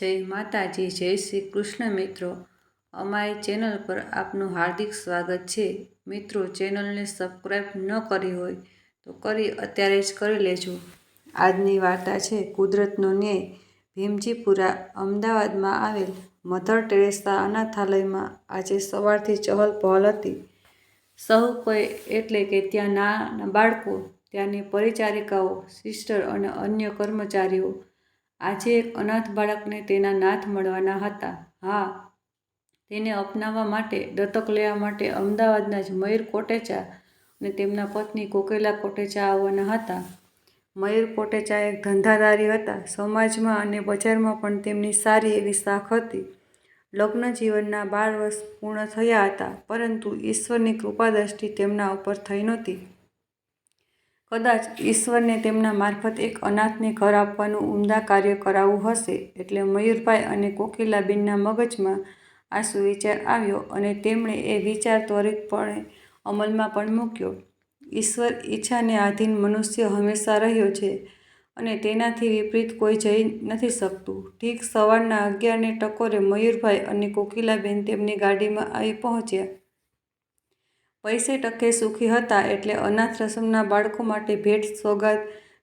જય માતાજી, જય શ્રી કૃષ્ણ મિત્રો. અમારી ચેનલ પર આપનું હાર્દિક સ્વાગત છે. મિત્રો, ચેનલને સબસ્ક્રાઈબ ન કરી હોય તો કરી અત્યારે જ કરી લેજો. આજની વાર્તા છે, કુદરતનો ન્યાય. ભીમજીપુરા અમદાવાદમાં આવેલ મધર ટેરેસા અનાથાલયમાં આજે સવારથી ચહલ પહલ હતી. સહુ કોઈ એટલે કે ત્યાં નાના બાળકો, ત્યાંની પરિચારિકાઓ, સિસ્ટર અને અન્ય કર્મચારીઓ આજે એક અનાથ બાળકને તેના નાથ મળવાના હતા. હા, તેને અપનાવવા માટે, દત્તક લેવા માટે અમદાવાદના જ મયુર કોટેચા અને તેમના પત્ની કોકેલા કોટેચા આવવાના હતા. મયુર કોટેચા એક ધંધાદારી હતા. સમાજમાં અને બજારમાં પણ તેમની સારી એવી શાખ હતી. લગ્ન જીવનના બાર વર્ષ પૂર્ણ થયા હતા, પરંતુ ઈશ્વરની કૃપાદ્રષ્ટિ તેમના ઉપર થઈ નહોતી. કદાચ ઈશ્વરને તેમના મારફત એક અનાથને ઘર આપવાનું ઉમદા કાર્ય કરાવવું હશે એટલે મયુરભાઈ અને કોકિલાબેનના મગજમાં આ સુવિચાર આવ્યો અને તેમણે એ વિચાર ત્વરિતપણે અમલમાં પણ મૂક્યો. ઈશ્વર ઈચ્છાને આધીન મનુષ્ય હંમેશા રહ્યો છે અને તેનાથી વિપરીત કોઈ જઈ નથી શકતું. ઠીક સવારના અગિયારને ટકોરે મયુરભાઈ અને કોકિલાબેન તેમની ગાડીમાં આવી પહોંચ્યા. પૈસે ટકે સુખી હતા એટલે અનાથાશ્રમના બાળકો માટે ભેટ, સોગાદ,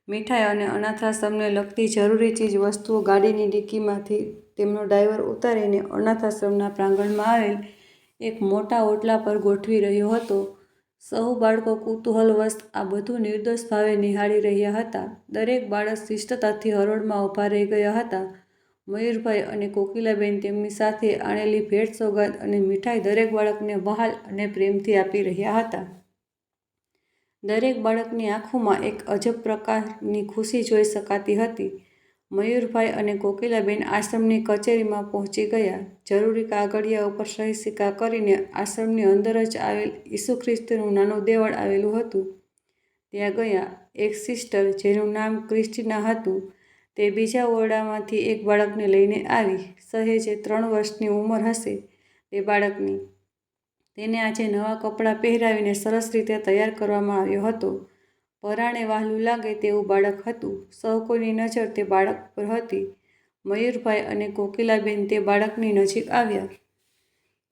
મીઠાઈ અને અનાથાશ્રમને લગતી જરૂરી ચીજ વસ્તુઓ ગાડીની ડિક્કીમાંથી તેમનો ડ્રાઈવર ઉતારીને અનાથાશ્રમના પ્રાંગણમાં આવેલ એક મોટા ઓટલા પર ગોઠવી રહ્યો હતો. સહુ બાળકો કુતૂહલવશ આ બધું નિર્દોષ ભાવે નિહાળી રહ્યા હતા. દરેક બાળક શિષ્ટતાથી હરોળમાં ઊભા રહી ગયા હતા. મયુરભાઈ અને કોકિલાબેન તેમની સાથે આણેલી ભેટ સોગાદ અને મીઠાઈ દરેક બાળકને બહાલ અને પ્રેમથી આપી રહ્યા હતા. દરેક બાળકની આંખોમાં એક અજબ પ્રકારની ખુશી જોઈ શકાતી હતી. મયુરભાઈ અને કોકિલાબેન આશ્રમની કચેરીમાં પહોંચી ગયા. જરૂરી કાગળિયા ઉપર સહી સિક્કા કરીને આશ્રમની અંદર જ આવેલ ઈસુ ખ્રિસ્તનું નાનું દેવળ આવેલું હતું. ત્યાં ગયા એક સિસ્ટર જેનું નામ ક્રિસ્ટીના હતું. તે બીજા ઓરડામાંથી એક બાળકને લઈને આવી. સહેજે ત્રણ વર્ષની ઉંમર હશે તે બાળકની. તેને આજે નવા કપડાં પહેરાવીને સરસ રીતે તૈયાર કરવામાં આવ્યો હતો. પરાણે વહાલું લાગે તેવું બાળક હતું. સૌ કોઈની નજર તે બાળક પર હતી. મયુરભાઈ અને કોકિલાબેન તે બાળકની નજીક આવ્યા.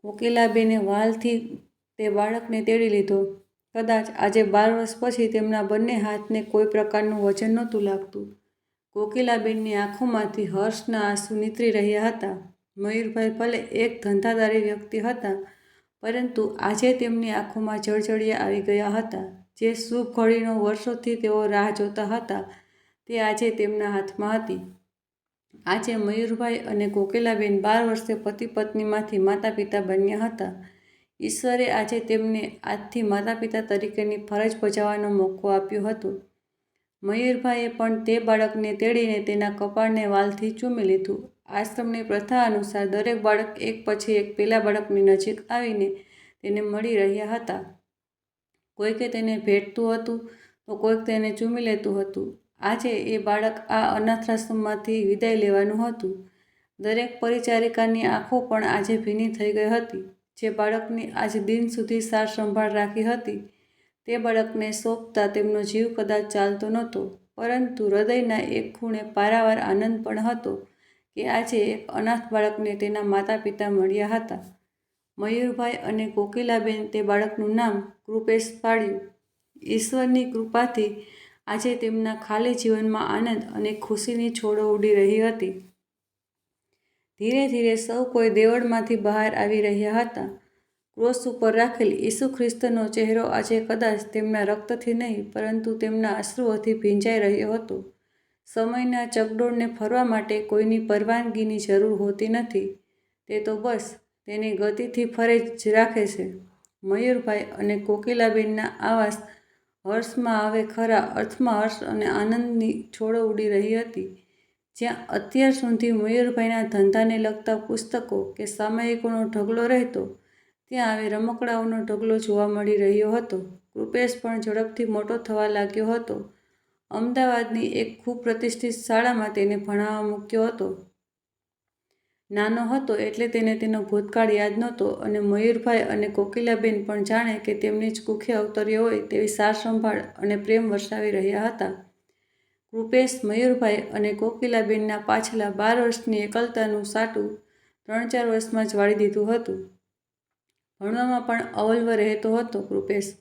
કોકિલાબેને વાલથી તે બાળકને તેડી લીધો. કદાચ આજે બાર વર્ષ પછી તેમના બંને હાથને કોઈ પ્રકારનું વજન નહોતું લાગતું. કોકિલાબેનની આંખોમાંથી હર્ષના આંસુ નીતરી રહ્યા હતા. મયુરભાઈ ભલે એક ધંધાદારી વ્યક્તિ હતા, પરંતુ આજે તેમની આંખોમાં જળજળિયા આવી ગયા હતા. જે શુભ ઘડીનો વર્ષોથી તેઓ રાહ જોતા હતા, તે આજે તેમના હાથમાં હતી. આજે મયુરભાઈ અને કોકિલાબેન બાર વર્ષે પતિ પત્નીમાંથી માતા પિતા બન્યા હતા. ઈશ્વરે આજે તેમને આજથી માતા પિતા તરીકેની ફરજ બજાવવાનો મોકો આપ્યો હતો. મયુરભાઈએ પણ તે બાળકને તેડીને તેના કપાળને વાલથી ચૂમી લીધું. આશ્રમની પ્રથા અનુસાર દરેક બાળક એક પછી એક પેલા બાળકની નજીક આવીને તેને મળી રહ્યા હતા. કોઈકે તેને ભેટતું હતું તો કોઈક તેને ચૂમી લેતું હતું. આજે એ બાળક આ અનાથાશ્રમમાંથી વિદાય લેવાનું હતું. દરેક પરિચારિકાની આંખો પણ આજે ભીની થઈ ગઈ હતી. જે બાળકની આજ દિન સુધી સાર સંભાળ રાખી હતી. તે બાળકને સોંપતા તેમનો જીવ કદાચ ચાલતો નહોતો, પરંતુ હૃદયના એક ખૂણે પારાવાર આનંદ પણ હતો કે આજે એક અનાથ બાળકને તેના માતા પિતા મળ્યા હતા. મયુરભાઈ અને કોકિલાબેન તે બાળકનું નામ કૃપેશ પાડ્યું. ઈશ્વરની કૃપાથી આજે તેમના ખાલી જીવનમાં આનંદ અને ખુશીની છોડો ઉડી રહી હતી. ધીરે ધીરે સૌ કોઈ દેવળમાંથી બહાર આવી રહ્યા હતા. ક્રોસ ઉપર રાખેલ ઈસુ ખ્રિસ્તનો ચહેરો આજે કદાચ તેમના રક્તથી નહીં, પરંતુ તેમના અશ્રુઓથી ભીંજાઈ રહ્યો હતો. સમયના ચકડોળને ફરવા માટે કોઈની પરવાનગીની જરૂર હોતી નથી. તે તો બસ, તેની ગતિથી ફરે જ રાખે છે. મયુરભાઈ અને કોકિલાબેનના આવાસ હર્ષમાં આવે ખરા અર્થમાં હર્ષ અને આનંદની છોડો ઉડી રહી હતી. જ્યાં અત્યાર સુધી મયુરભાઈના ધંધાને લગતા પુસ્તકો કે સામયિકોનો ઢગલો રહેતો ત્યાં આવી રમકડાઓનો ઢગલો જોવા મળી રહ્યો હતો. કૃપેશ પણ ઝડપથી મોટો થવા લાગ્યો હતો. અમદાવાદની એક ખૂબ પ્રતિષ્ઠિત શાળામાં તેને ભણાવવા મૂક્યો હતો. નાનો હતો એટલે તેને તેનો ભૂતકાળ યાદ નહોતો અને મયુરભાઈ અને કોકિલાબેન પણ જાણે કે તેમની જ કુખે અવતર્યો હોય તેવી સાર સંભાળ અને પ્રેમ વરસાવી રહ્યા હતા. કૃપેશ મયુરભાઈ અને કોકિલાબેનના પાછલા બાર વર્ષની એકલતાનું સાટું ત્રણ ચાર વર્ષમાં જ વાળી દીધું હતું. ભણવામાં પણ અવલ્વ રહેતો હતો કૃપેશ.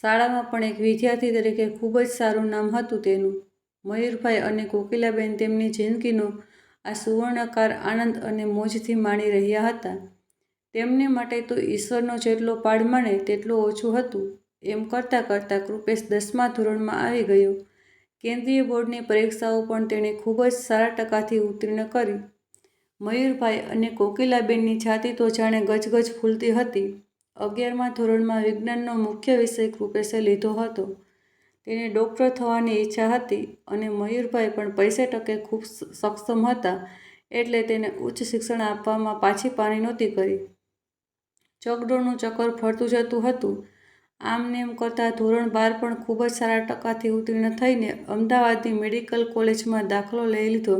શાળામાં પણ એક વિદ્યાર્થી તરીકે ખૂબ જ સારું નામ હતું તેનું. મયુરભાઈ અને કોકિલાબેન તેમની જિંદગીનો આ સુવર્ણકાર આનંદ અને મોજથી માણી રહ્યા હતા. તેમને માટે તો ઈશ્વરનો જેટલો પાડ મળે તેટલું ઓછું હતું. એમ કરતાં કરતાં કૃપેશ દસમા ધોરણમાં આવી ગયો. કેન્દ્રીય બોર્ડની પરીક્ષાઓ પણ તેણે ખૂબ જ સારા ટકાથી ઉત્તીર્ણ કરી. મયુરભાઈ અને કોકિલાબેનની છાતી તો જાણે ગજગજ ફૂલતી હતી. અગિયારમા ધોરણમાં વિજ્ઞાનનો મુખ્ય વિષય કૃપેશે લીધો હતો. તેને ડૉક્ટર થવાની ઈચ્છા હતી અને મયુરભાઈ પણ પૈસે ટકે ખૂબ સક્ષમ હતા એટલે તેને ઉચ્ચ શિક્ષણ આપવામાં પાછી પાણી નહોતી કરી. ચકડોળનું ચક્કર ફરતું જતું હતું. આમ નેમ કરતાં ધોરણ બાર પણ ખૂબ જ સારા ટકાથી ઉત્તીર્ણ થઈને અમદાવાદની મેડિકલ કોલેજમાં દાખલો લઈ લીધો.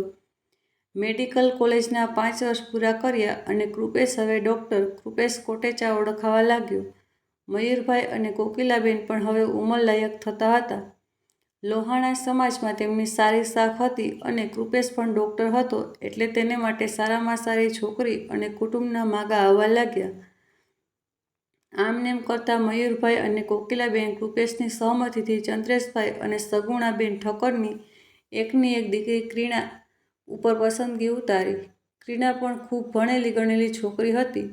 મેડિકલ કોલેજના પાંચ વર્ષ પૂરા કર્યા અને કૃપેશ હવે ડૉક્ટર કૃપેશ કોટેચા ઓળખાવા લાગ્યો. મયુરભાઈ અને કોકિલાબેન પણ હવે ઉંમરલાયક થતા હતા. લોહાણા સમાજમાં તેમની સારી શાખ હતી અને કૃપેશ પણ ડૉક્ટર હતો એટલે તેને માટે સારામાં સારી છોકરી અને કુટુંબના માગા આવવા લાગ્યા. આમનેમ કરતાં મયુરભાઈ અને કોકિલાબેન કૃપેશની સહમતિથી ચંદ્રેશભાઈ અને સગુણાબેન ઠક્કરની એકની એક દીકરી ક્રીણા ઉપર પસંદગી ઉતારી. ક્રીણા પણ ખૂબ ભણેલી ગણેલી છોકરી હતી.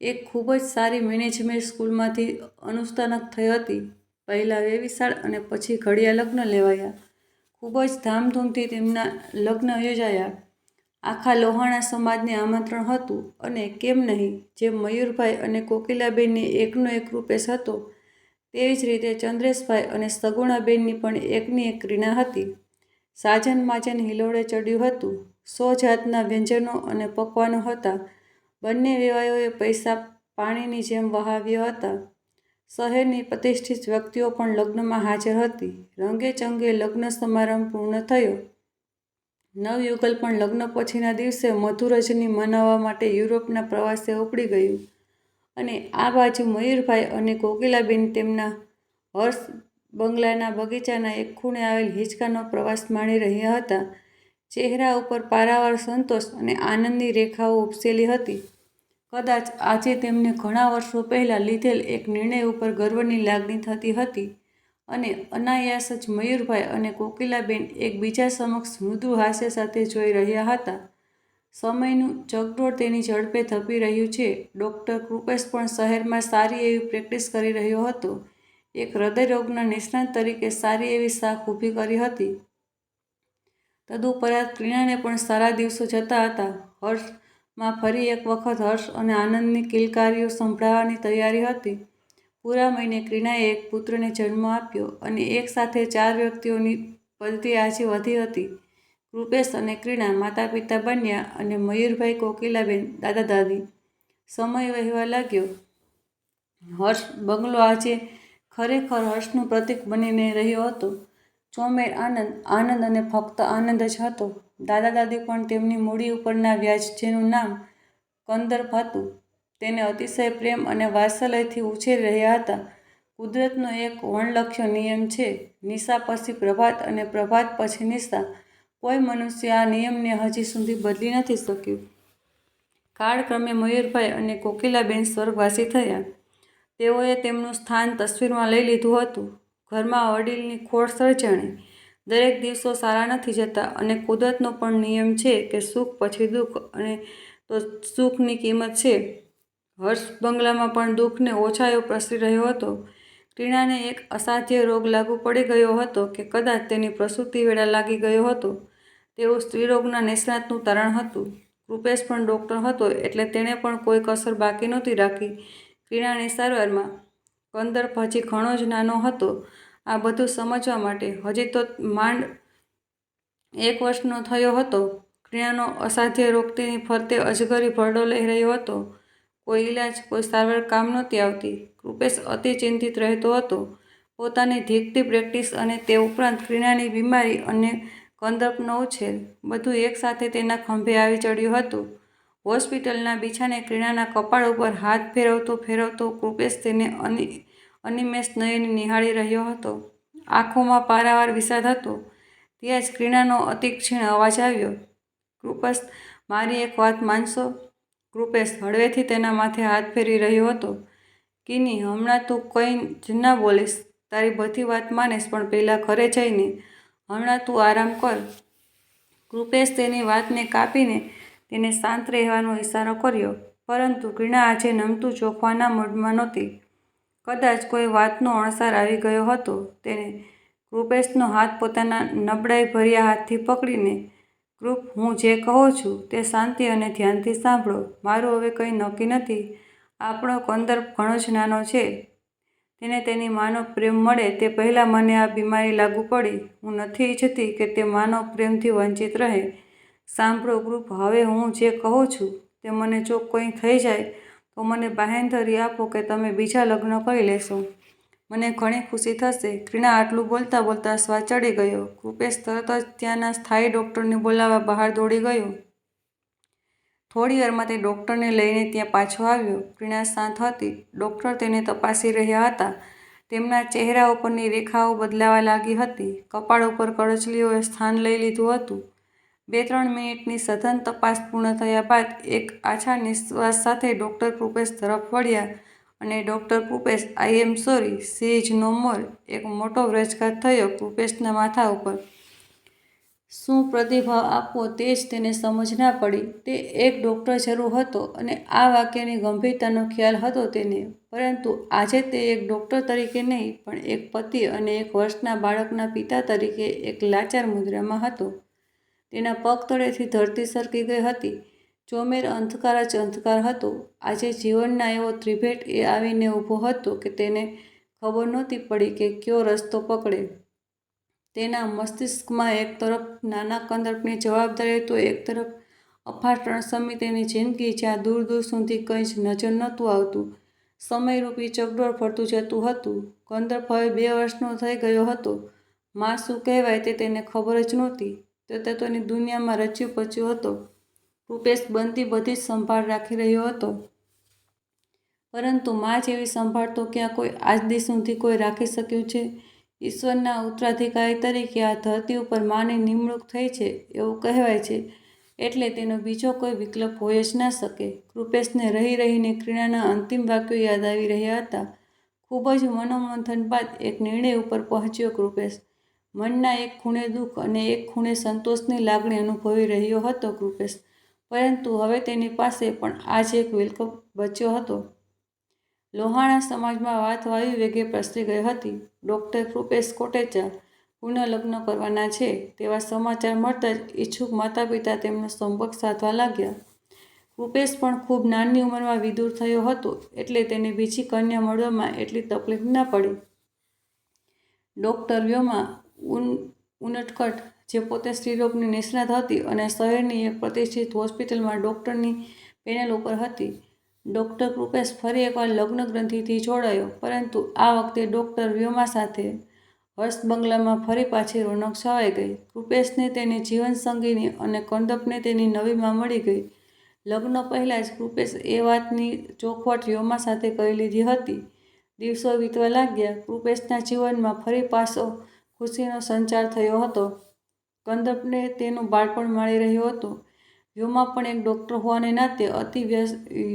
એક ખૂબ જ સારી મેનેજમેન્ટ સ્કૂલમાંથી અનુસ્નાતક થઈ હતી. પહેલાં વેવિશાળ અને પછી ઘડિયા લગ્ન લેવાયા. ખૂબ જ ધામધૂમથી તેમના લગ્ન યોજાયા. આખા લોહાણા સમાજને આમંત્રણ હતું અને કેમ નહીં જેમ મયુરભાઈ અને કોકિલાબેનની એકનો એક રૂપેશ હતો તેવી જ રીતે ચંદ્રેશભાઈ અને સગુણાબેનની પણ એકની એક ક્રીણા હતી. સાજન માજન હિલોડે ચડ્યું હતું. સો જાતના વ્યંજનો અને પકવાનો હતા. બંને વેવાયોએ પૈસા પાણીની જેમ વહાવ્યા હતા. શહેરની પ્રતિષ્ઠિત વ્યક્તિઓ પણ લગ્નમાં હાજર હતી. રંગે ચંગે લગ્ન સમારંભ પૂર્ણ થયો. નવયુગલ પણ લગ્ન પછીના દિવસે મધુરજની મનાવવા માટે યુરોપના પ્રવાસે ઉપડી ગયું. અને આ બાજુ મયુરભાઈ અને કોકિલાબેન તેમના હર્ષ બંગલાના બગીચાના એક ખૂણે આવેલ હિંચકાનો પ્રવાસ માણી રહ્યા હતા. ચહેરા ઉપર પારાવાર સંતોષ અને આનંદની રેખાઓ ઉપસેલી હતી. કદાચ આજે તેમને ઘણા વર્ષો પહેલાં લીધેલ એક નિર્ણય ઉપર ગર્વની લાગણી થતી હતી અને અનાયાસ જ મયુરભાઈ અને કોકિલાબેન એકબીજા સમક્ષ મૃદુ હાસ્ય સાથે જોઈ રહ્યા હતા. સમયનું ચગડોળ તેની ઝડપે થપી રહ્યું છે. ડૉક્ટર કૃપેશ પણ શહેરમાં સારી એવી પ્રેક્ટિસ કરી રહ્યો હતો. એક હૃદયરોગના નિષ્ણાત તરીકે સારી એવી શાખ ઊભી કરી હતી. તદુપરાંત ક્રીણાને પણ સારા દિવસો જતા હતા. હર્ષમાં ફરી એક વખત હર્ષ અને આનંદની કિલકારીઓ સંભળાવવાની તૈયારી હતી. પૂરા મહિને ક્રીણાએ એક પુત્રને જન્મ આપ્યો અને એક સાથે ચાર વ્યક્તિઓની પદ્ધતિ આજે વધી હતી. કૃપેશ અને ક્રીણા માતા પિતા બન્યા અને મયુરભાઈ કોકિલાબેન દાદા દાદી સમય વહેવા લાગ્યો. હર્ષ, બંગલો આજે ખરેખર હર્ષનું પ્રતીક બનીને રહ્યો હતો. ચોમેર આનંદ આનંદ અને ફક્ત આનંદ જ હતો. દાદા દાદી પણ તેમની મૂડી ઉપરના વ્યાજ જેનું નામ કંદર્પ હતું. તેને અતિશય પ્રેમ અને વાત્સલ્યથી ઉછેરી રહ્યા હતા. કુદરતનો એક વણલખ્યો નિયમ છે, નિશા પછી પ્રભાત અને પ્રભાત પછી નિશા. કોઈ મનુષ્ય આ નિયમને હજી સુધી બદલી નથી શક્યું. કાળક્રમે મયુરભાઈ અને કોકિલાબેન સ્વર્ગવાસી થયા. તેઓએ તેમનું સ્થાન તસવીરમાં લઈ લીધું હતું. ઘરમાં વડીલની ખોળ સર્જાણી. દરેક દિવસો સારા નથી જતા અને કુદરતનો પણ નિયમ છે કે સુખ પછી દુઃખ અને તો સુખની કિંમત છે. હર્ષ બંગલામાં પણ દુઃખને ઓછાયો પ્રસરી રહ્યો હતો. ક્રીણાને એક અસાધ્ય રોગ લાગુ પડી ગયો હતો કે કદાચ તેની પ્રસૂતિ વેળા લાગી ગયો હતો. તેઓ સ્ત્રીરોગના નિષ્ણાતનું તારણ હતું. રૂપેશ પણ ડૉક્ટર હતો એટલે તેણે પણ કોઈ કસર બાકી નહોતી રાખી. ક્રીણાની સારવારમાં કંદર્પ હજી ઘણો જ નાનો હતો, આ બધું સમજવા માટે હજી તો માંડ એક વર્ષનો થયો હતો. ક્રિયાનો અસાધ્ય રોગ તેની ફરતે અજગરી ભરડો લઈ રહ્યો હતો. કોઈ ઈલાજ, કોઈ સારવાર કામ નહોતી આવતી. કૃપેશ અતિ ચિંતિત રહેતો હતો. પોતાની ધીકતી પ્રેક્ટિસ અને તે ઉપરાંત ક્રીણાની બીમારી અને કંદર્પનો ઉછેર બધું એકસાથે તેના ખંભે આવી ચડ્યું હતું. હોસ્પિટલના બિછાને ક્રીણાના કપાળ ઉપર હાથ ફેરવતો ફેરવતો કૃપેશ તેને અનિ, અનિમેષ નયને નિહાળી રહ્યો હતો. આંખોમાં પારાવાર વિષાદ હતો. ત્યાં જ ક્રીણાનો અતિ ક્ષીણ અવાજ આવ્યો. કૃપેશ, મારી એક વાત માનશો? કૃપેશ હળવેથી તેના માથે હાથ ફેરવી રહ્યો હતો. કિની, હમણાં તું કંઈ જ ના બોલીશ. તારી બધી વાત માનીશ, પણ પહેલાં ઘરે જઈને હમણાં તું આરામ કર. કૃપેશ તેની વાતને કાપીને તેને શાંત રહેવાનો ઇશારો કર્યો, પરંતુ ઘૃણા આજે નમતું ચોખવાના મૂડમાં નહોતી. કદાચ કોઈ વાતનો અણસાર આવી ગયો હતો. તેને કૃપેશનો હાથ પોતાના નબળાઈ ભર્યા હાથથી પકડીને, કૃપ, હું જે કહું છું તે શાંતિ અને ધ્યાનથી સાંભળો. મારું હવે કંઈ નક્કી નથી. આપણો કંદર ઘણો જ નાનો છે. તેને તેની માનો પ્રેમ મળે તે પહેલાં મને આ બીમારી લાગુ પડી. હું નથી ઈચ્છતી કે તે માનવ પ્રેમથી વંચિત રહે. સાંભળો ગ્રુપ, હવે હું જે કહું છું તે મને જો કંઈ થઈ જાય તો મને બાહેંધરી આપો કે તમે બીજા લગ્ન કરી લેશો. મને ઘણી ખુશી થશે. ક્રીણા આટલું બોલતા બોલતા શ્વાસ ચડી ગયો. કૃપેશ તરત જ ત્યાંના સ્થાયી ડૉક્ટરને બોલાવવા બહાર દોડી ગયો. થોડી વારમાં તે ડૉક્ટરને લઈને ત્યાં પાછો આવ્યો. ક્રીણા શાંત હતી. ડૉક્ટર તેને તપાસી રહ્યા હતા. તેમના ચહેરા ઉપરની રેખાઓ બદલાવા લાગી હતી. કપાળ ઉપર કરચલીઓએ સ્થાન લઈ લીધું હતું. બે ત્રણ મિનિટની સઘન તપાસ પૂર્ણ થયા બાદ એક આછા નિશ્વાસ સાથે ડૉક્ટર કૃપેશ તરફ વળ્યા અને doctor Krupesh I am sorry she is no more એક મોટો વ્રજઘાત થયો કૃપેશના માથા ઉપર. શું પ્રતિભાવ આપવો તે જ તેને સમજ ના પડી. તે એક ડૉક્ટર જરૂર હતો અને આ વાક્યની ગંભીરતાનો ખ્યાલ હતો તેને. પરંતુ આજે તે એક ડૉક્ટર તરીકે નહીં, પણ એક પતિ અને એક વર્ષના બાળકના પિતા તરીકે એક લાચાર મુદ્રામાં હતો. તેના પગ તળેથી ધરતી સરકી ગઈ હતી. ચોમેર અંધકાર જ અંધકાર હતો. આજે જીવનના એવો ત્રિભેટ એ આવીને ઊભો હતો કે તેને ખબર નહોતી પડી કે કયો રસ્તો પકડે. તેના મસ્તિષ્કમાં એક તરફ નાના કંદર્પની જવાબદારી તો એક તરફ અફાટ રણસમી તેની જિંદગી જ્યાં દૂર દૂર સુધી કંઈ જ નજર નહોતું આવતું. સમયરૂપી ચકડોળ ફરતું જતું હતું. કંદર્પ હવે બે વર્ષનો થઈ ગયો હતો. માં શું કહેવાય તે તેને ખબર જ નહોતી. તે તત્વની દુનિયામાં રચ્યું પચ્યું હતો. રૂપેશ બનતી બધી જ સંભાળ રાખી રહ્યો હતો. પરંતુ માં જેવી સંભાળ તો ક્યાં કોઈ આજ દી સુધી કોઈ રાખી શક્યું છે? ઈશ્વરના ઉત્તરાધિકારી તરીકે આ ધરતી ઉપર માની નિમણૂક થઈ છે એવું કહેવાય છે. એટલે તેનો બીજો કોઈ વિકલ્પ હોય જ ના શકે. કૃપેશને રહી રહીને ક્રીડાના અંતિમ વાક્યો યાદ આવી રહ્યા હતા. ખૂબ જ મનોમંથન બાદ એક નિર્ણય ઉપર પહોંચ્યો કૃપેશ મનના એક ખૂણે દુઃખ અને એક ખૂણે સંતોષની લાગણી અનુભવી રહ્યો હતો કૃપેશ. પરંતુ હવે તેની પાસે પણ આ જ એક વિકલ્પ બચ્યો હતો. લોહાણા સમાજમાં વાત વાયુ વેગે પ્રસરી ગઈ હતી. ડૉક્ટર કૃપેશ કોટેચા પુનઃલગ્ન કરવાના છે તેવા સમાચાર મળતા જ ઈચ્છુક માતા પિતા તેમનો સંપર્ક સાધવા લાગ્યા. કૃપેશ પણ ખૂબ નાની ઉંમરમાં વિદુર થયો હતો એટલે તેને બીજી કન્યા મળવામાં એટલી તકલીફ ન પડી. ડૉક્ટર વ્યોમા ઉન, ઉનટકટ, જે પોતે સ્ત્રીરોગની નિષ્ણાત હતી અને શહેરની એક પ્રતિષ્ઠિત હોસ્પિટલમાં ડૉક્ટરની પેનલ ઉપર હતી. ડૉક્ટર કૃપેશ ફરી એકવાર લગ્ન ગ્રંથિથી જોડાયો, પરંતુ આ વખતે ડૉક્ટર વ્યોમા સાથે હર્ષ બંગલામાં ફરી પાછી રોનક છવાઈ ગઈ. કૃપેશને તેની જીવનસંગીની અને કંદપને તેની નવીમાં મળી ગઈ. લગ્ન પહેલાં જ કૃપેશ એ વાતની ચોખવટ વ્યોમા સાથે કરી લીધી હતી. દિવસો વીતવા લાગ્યા. કૃપેશના જીવનમાં ફરી પાછો ખુશીનો સંચાર થયો હતો. કંદપને તેનું બાળપણ માળી રહ્યો હતો. વ્યોમાં પણ એક ડૉક્ટર હોવાને નાતે અતિ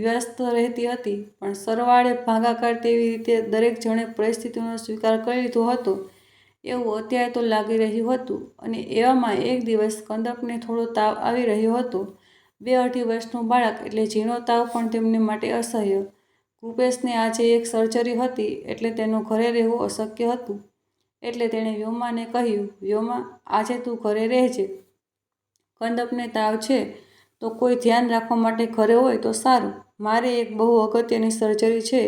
વ્યસ્ત રહેતી હતી. પણ સરવાળે ભાગાકાર તેવી રીતે દરેક જણે પરિસ્થિતિનો સ્વીકાર કરી લીધો હતો. એવું અત્યારે તો લાગી રહ્યું હતું. અને એવામાં એક દિવસ કંદપને થોડો તાવ આવી રહ્યો હતો. બે અઢી વર્ષનું બાળક એટલે ઝીણો તાવ પણ તેમને માટે અસહ્ય. ભૂપેશને આજે એક સર્જરી હતી એટલે તેનું ઘરે રહેવું અશક્ય હતું. એટલે તેણે વ્યોમાને કહ્યું, વ્યોમા, આજે તું ઘરે રહેજે. કંદપને તાવ છે, તો કોઈ ધ્યાન રાખવા માટે ઘરે હોય તો સારું. મારે એક બહુ અગત્યની સર્જરી છે,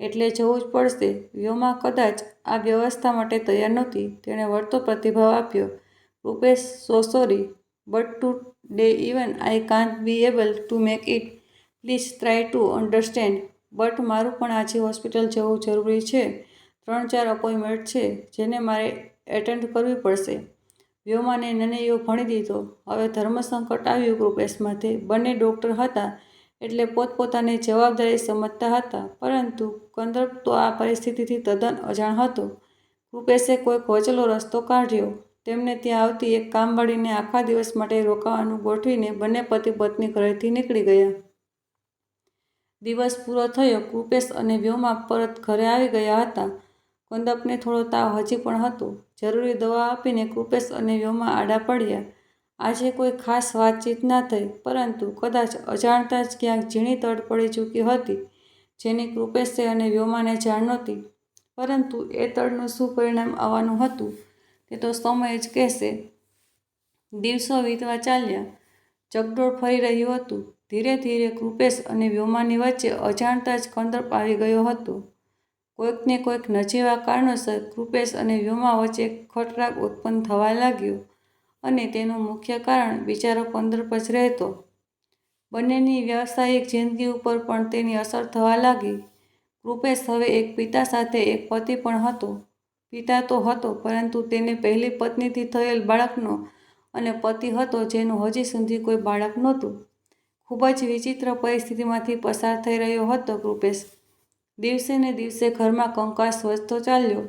એટલે જવું જ પડશે. વ્યોમા કદાચ આ વ્યવસ્થા માટે તૈયાર નહોતી. તેણે વળતો પ્રતિભાવ આપ્યો, Rupesh so sorry but today even I can't be able to make it please try to understand but મારું પણ આજે હોસ્પિટલ જવું જરૂરી છે. ત્રણ ચાર અપોઇન્ટમેન્ટ છે જેને મારે એટેન્ડ કરવી પડશે. વ્યોમાને નનૈયો ભણી દીધો. હવે ધર્મસંકટ આવ્યું કૃપેશ બંને ડૉક્ટર હતા એટલે પોતપોતાની જવાબદારી સમજતા હતા. પરંતુ કંદર્પ તો આ પરિસ્થિતિથી તદ્દન અજાણ હતો. કૃપેશે કોઈક વચલો રસ્તો કાઢ્યો. તેમને ત્યાં આવતી એક કામવાળીને આખા દિવસ માટે રોકાવાનું ગોઠવીને બંને પતિ પત્ની ઘરેથી નીકળી ગયા. દિવસ પૂરો થયો. કૃપેશ અને વ્યોમા પરત ઘરે આવી ગયા હતા. કંદપને થોડો તાવ હજી પણ હતો. જરૂરી દવા આપીને કૃપેશ અને વ્યોમા આડા પડ્યા. આજે કોઈ ખાસ વાતચીત ના થઈ, પરંતુ કદાચ અજાણતા જ ક્યાંક ઝીણી તડ પડી ચૂકી હતી, જેની કૃપેશે અને વ્યોમાને જાણ નહોતી. પરંતુ એ તડનું શું પરિણામ આવવાનું હતું, તે તો સમય જ કહેશે. દિવસો વીતવા ચાલ્યા. ચકડોળ ફરી રહ્યું હતું. ધીરે ધીરે કૃપેશ અને વ્યોમાની વચ્ચે અજાણતા જ કંદર્પ આવી ગયો હતો. કોઈકને કોઈક નજીવા કારણોસર કૃપેશ અને વ્યોમા વચ્ચે ખટરાગ ઉત્પન્ન થવા લાગ્યો અને તેનું મુખ્ય કારણ બિચારો જ રહેતો. બંનેની વ્યાવસાયિક જિંદગી ઉપર પણ તેની અસર થવા લાગી. કૃપેશ હવે એક પિતા સાથે એક પતિ પણ હતો. પિતા તો હતો, પરંતુ તેને પહેલી પત્નીથી થયેલ બાળકનો અને પતિ હતો જેનું હજી સુધી કોઈ બાળક નહોતું. ખૂબ જ વિચિત્ર પરિસ્થિતિમાંથી પસાર થઈ રહ્યો હતો કૃપેશ. દિવસે ને દિવસે ઘરમાં કંકાસ વધતો ચાલ્યો.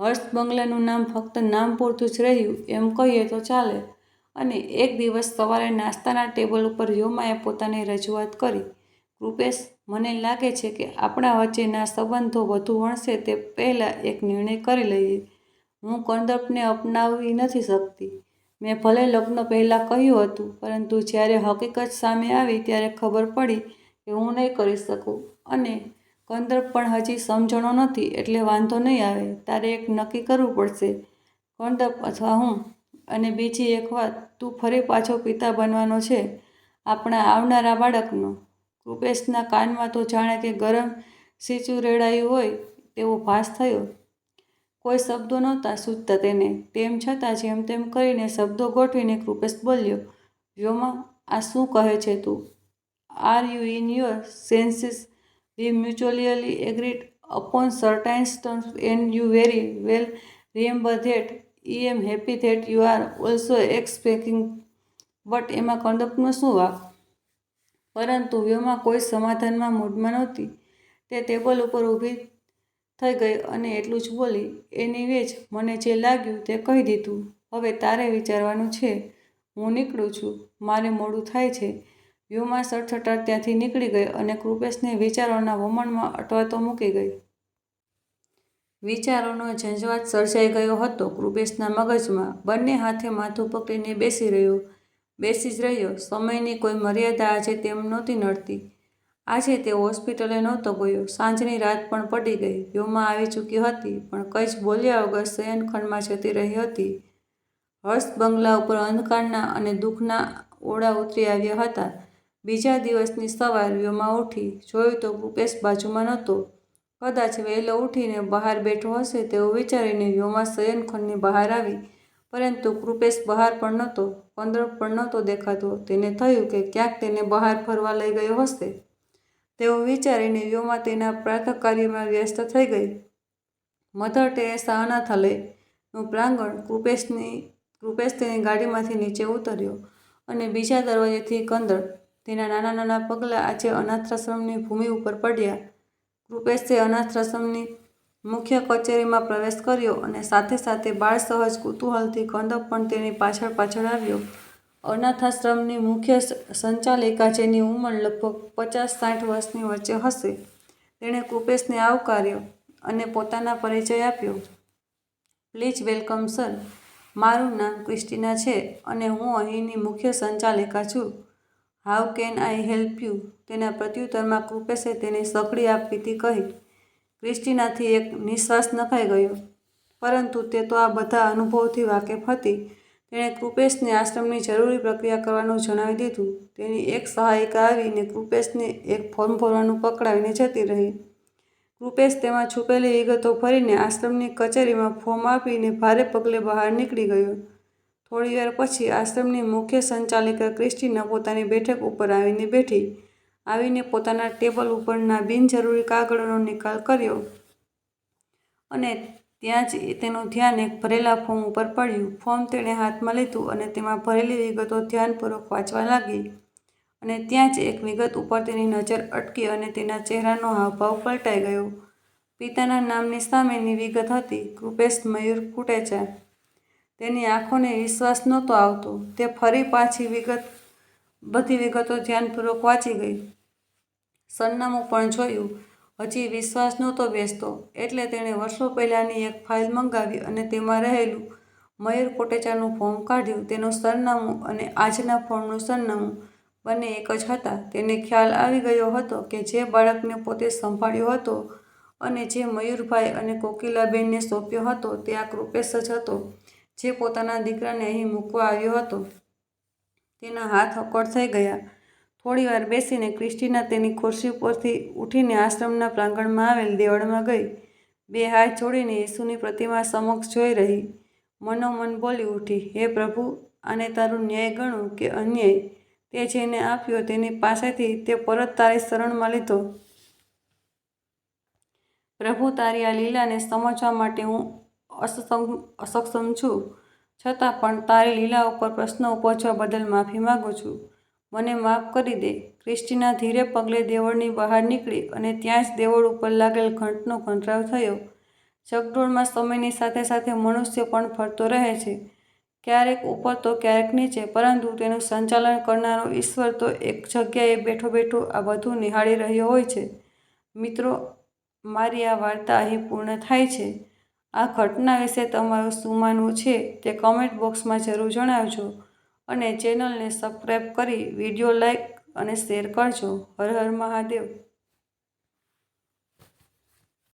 હર્ષ બંગલાનું નામ ફક્ત નામ પૂરતું જ રહ્યું, એમ કહીએ તો ચાલે. અને એક દિવસ સવારે નાસ્તાના ટેબલ ઉપર યોમાએ પોતાની રજૂઆત કરી. કૃપેશ, મને લાગે છે કે આપણા વચ્ચેના સંબંધો વધુ વણશે તે પહેલાં એક નિર્ણય કરી લઈએ. હું કંદર્પને અપનાવી નથી શકતી. મેં ભલે લગ્ન પહેલાં કહ્યું હતું, પરંતુ જ્યારે હકીકત સામે આવી ત્યારે ખબર પડી કે હું નહીં કરી શકું. અને કંદર્પ પણ હજી સમજણો નથી એટલે વાંધો નહીં આવે. તારે એક નક્કી કરવું પડશે. કંદર્પ અથવા હું? અને બીજી એક વાત, તું ફરી પાછો પિતા બનવાનો છે. આપણા આવનારા બાળકનો. કૃપેશના કાનમાં તો જાણે કે ગરમ સીચું રેડાયું હોય તેવો ભાસ થયો. કોઈ શબ્દો નહોતા સૂચતા તેને. તેમ છતાં જેમ તેમ કરીને શબ્દો ગોઠવીને કૃપેશ બોલ્યો વ્યોમા આ શું કહે છે તું? Are you in your senses we mutually agreed upon certains terms and you very well remember that I am happy that you are also expecting but એમાં કંદપનો શું વાક? પરંતુ વ્યૂમાં કોઈ સમાધાનમાં મૂડમાં નહોતી. તે ટેબલ ઉપર ઊભી થઈ ગઈ અને એટલું જ બોલી, એની વેજ મને જે લાગ્યું તે કહી દીધું. હવે તારે વિચારવાનું છે. હું નીકળું છું. મારે મોડું થાય છે. વ્યોમા સડસડાટ ત્યાંથી નીકળી ગઈ અને કૃપેશને વિચારોના વમણમાં અટવાતો મૂકી ગઈ. વિચારોનો ઝંઝવાટ સર્જાઈ ગયો હતો. કૃપેશના મગજમાં બંને હાથે માથું પકડીને બેસી રહ્યો. બેસી જ રહ્યો. સમયની કોઈ મર્યાદા આજે તેમ નહોતી નડતી. આજે તે હોસ્પિટલે નહોતો ગયો. સાંજની રાત પણ પડી ગઈ. વ્યોમા આવી ચૂકી હતી, પણ કંઈ જ બોલ્યા વગર શયનખંડમાં જતી રહી હતી. હર્ષ બંગલા ઉપર અંધકારના અને દુઃખના ઓળા ઉતરી આવ્યા હતા. બીજા દિવસની સવાર વ્યોમાં ઉઠી જોયું તો કૃપેશ બાજુમાં નહોતો. કદાચ વહેલો ઉઠીને બહાર બેઠો હશે તેવું વિચારીને વ્યોમાં શયનખંડની બહાર આવી. પરંતુ કૃપેશ બહાર પણ નહોતો પંદર પણ નહોતો દેખાતો. તેને થયું કે ક્યાંક તેને બહાર ફરવા લઈ ગયો હશે. તેવું વિચારીને વ્યોમાં તેના પ્રાર્થ કાર્યમાં વ્યસ્ત થઈ ગઈ. મધર ટેરેસા અનાથાલયનું પ્રાંગણ કૃપેશની કૃપેશ તેની ગાડીમાંથી નીચે ઉતર્યો અને બીજા દરવાજેથી કંદર્પ તેના નાના નાના પગલાં આજે અનાથાશ્રમની ભૂમિ ઉપર પડ્યા. કૃપેશે અનાથાશ્રમની મુખ્ય કચેરીમાં પ્રવેશ કર્યો અને સાથે સાથે બાળ સહજ કુતૂહલથી કંદપ પણ તેની પાછળ પાછળ આવ્યો. અનાથાશ્રમની મુખ્ય સંચાલિકા જેની ઉંમર લગભગ પચાસ સાઠ વર્ષની વચ્ચે હશે. તેણે કૃપેશને આવકાર્યો અને પોતાના પરિચય આપ્યો. Please welcome sir. મારું નામ ક્રિસ્ટીના છે અને હું અહીંની મુખ્ય સંચાલિકા છું. How can I help you તેના પ્રત્યુત્તરમાં કૃપેશે તેને સકડી આપવીથી કહી, ક્રિસ્ટીનાથી એક નિશ્વાસ નખાઈ ગયો. પરંતુ તે તો આ બધા અનુભવથી વાકેફ હતી. તેણે કૃપેશને આશ્રમની જરૂરી પ્રક્રિયા કરવાનું જણાવી દીધું. તેની એક સહાયિકા આવીને કૃપેશને એક ફોર્મ ભરવાનું પકડાવીને જતી રહી. કૃપેશ તેમાં છુપેલી વિગતો ભરીને આશ્રમની કચેરીમાં ફોર્મ આપીને ભારે પગલે બહાર નીકળી ગયો. થોડીવાર પછી આશ્રમની મુખ્ય સંચાલિકા ક્રિસ્ટીના પોતાની બેઠક ઉપર આવીને બેઠી. આવીને પોતાના ટેબલ ઉપરના બિનજરૂરી કાગળોનો નિકાલ કર્યો અને ત્યાં જ તેનું ધ્યાન એક ભરેલા ફોર્મ ઉપર પડ્યું. ફોર્મ તેણે હાથમાં લીધું અને તેમાં ભરેલી વિગતો ધ્યાનપૂર્વક વાંચવા લાગી અને ત્યાં જ એક વિગત ઉપર તેની નજર અટકી અને તેના ચહેરાનો હાવભાવ પલટાઈ ગયો. પિતાના નામની સામેની વિગત હતી. કૃપેશ મયુર કુટેચા. તેની આંખોને વિશ્વાસ નહોતો આવતો. તે ફરી પાછી વિગત, બધી વિગતો ધ્યાનપૂર્વક વાંચી ગઈ. સરનામું પણ જોયું. હજી વિશ્વાસ નહોતો બેસતો. એટલે તેણે વર્ષો પહેલાંની એક ફાઇલ મંગાવી અને તેમાં રહેલું મયુર કોટેચાનું ફોર્મ કાઢ્યું. તેનું સરનામું અને આજના ફોર્મનું સરનામું બંને એક જ હતા. તેને ખ્યાલ આવી ગયો હતો કે જે બાળકને પોતે સંભાળ્યો હતો અને જે મયુરભાઈ અને કોકિલાબેનને સોંપ્યો હતો, તે આ કૃપેશ જ હતો. જે પોતાના દીકરાને અહીં મૂકવા આવ્યો હતો, તેના હાથ અકળ થઈ ગયા. થોડીવાર બેસીને ક્રિસ્ટીના તેની ખુરશી પરથી ઉઠીને આશ્રમના પ્રાંગણમાં આવેલ દેવળમાં ગઈ. બે હાથ જોડીને યેસુની પ્રતિમા સમક્ષ જોઈ રહી. મનોમન બોલી ઉઠી, હે પ્રભુ, આને તારું ન્યાય ગણું કે અન્યાય? તે જેને આપ્યો તેની પાસેથી તે પરત તારી શરણમાં લીધો. પ્રભુ, તારી આ લીલાને સમજવા માટે હું અસક્ષમ અસક્ષમ છું. છતાં પણ તારી લીલા ઉપર પ્રશ્નો ઉપજવા બદલ માફી માગું છું. મને માફ કરી દે. ક્રિસ્ટીના ધીરે પગલે દેવળની બહાર નીકળી અને ત્યાં જ દેવળ ઉપર લાગેલ ઘંટનો ઘંટરાવ થયો. ચકડોળમાં સમયની સાથે સાથે મનુષ્ય પણ ફરતો રહે છે. ક્યારેક ઉપર તો ક્યારેક નીચે, પરંતુ તેનું સંચાલન કરનારો ઈશ્વર તો એક જગ્યાએ બેઠો બેઠો આ બધું નિહાળી રહ્યો હોય છે. મિત્રો, મારી આ વાર્તા અહીં પૂર્ણ થાય છે. આ ઘટના વિશે તમારું શું માનવું છે તે કમેન્ટ બોક્સમાં જરૂર જણાવજો અને ચેનલને સબસ્ક્રાઈબ કરી વીડિયો લાઈક અને શેર કરજો. હર હર મહાદેવ.